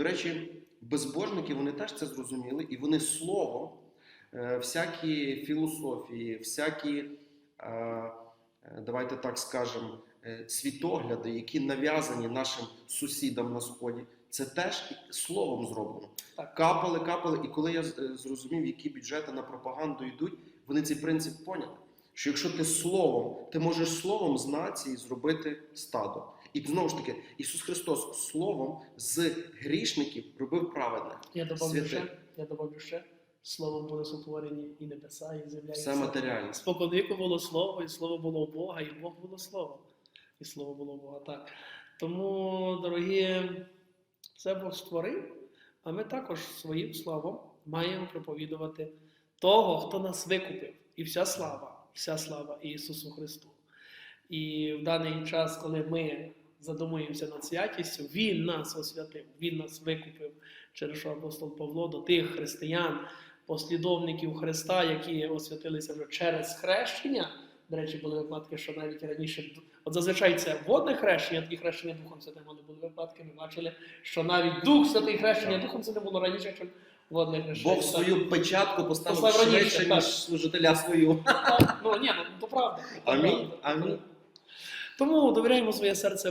до речі, безбожники вони теж це зрозуміли, і вони словом, е, всякі філософії, всякі, е, давайте так скажемо, е, світогляди, які нав'язані нашим сусідам на сході, це теж словом зроблено. Так. Капали, капали. І коли я зрозумів, які бюджети на пропаганду йдуть, вони цей принцип поняли. Що якщо ти словом, ти можеш словом з нації зробити стадо. І знову ж таки, Ісус Христос словом з грішників робив праведне. Я добавлю ще, я добавлю ще. Словом були сотворені і небеса, і земля. все. матеріальне. Споконвіку було слово, і слово було у Бога, і Бог було слово. І слово було у Бога. Так. Тому, дорогі, це Бог створив, а ми також своїм словом маємо проповідувати того, хто нас викупив. І вся слава, вся слава Ісусу Христу. І в даний час, коли ми задумуємося над святістю, Він нас освятив, Він нас викупив, через що апостол Павло до тих християн, послідовників Христа, які освятилися вже через хрещення. До речі, були випадки, що навіть раніше, от зазвичай це водне хрещення, і хрещення Духом Святим, але були випадки, ми бачили, що навіть Дух Святий хрещення Духом Святим було раніше, ніж Бог свою печатку поставив Поставив раніше, швидше, так. ніж служителя свою. Ну, Ну ні, ну то правда. то Амінь, правда. амінь. Тому довіряємо своє серце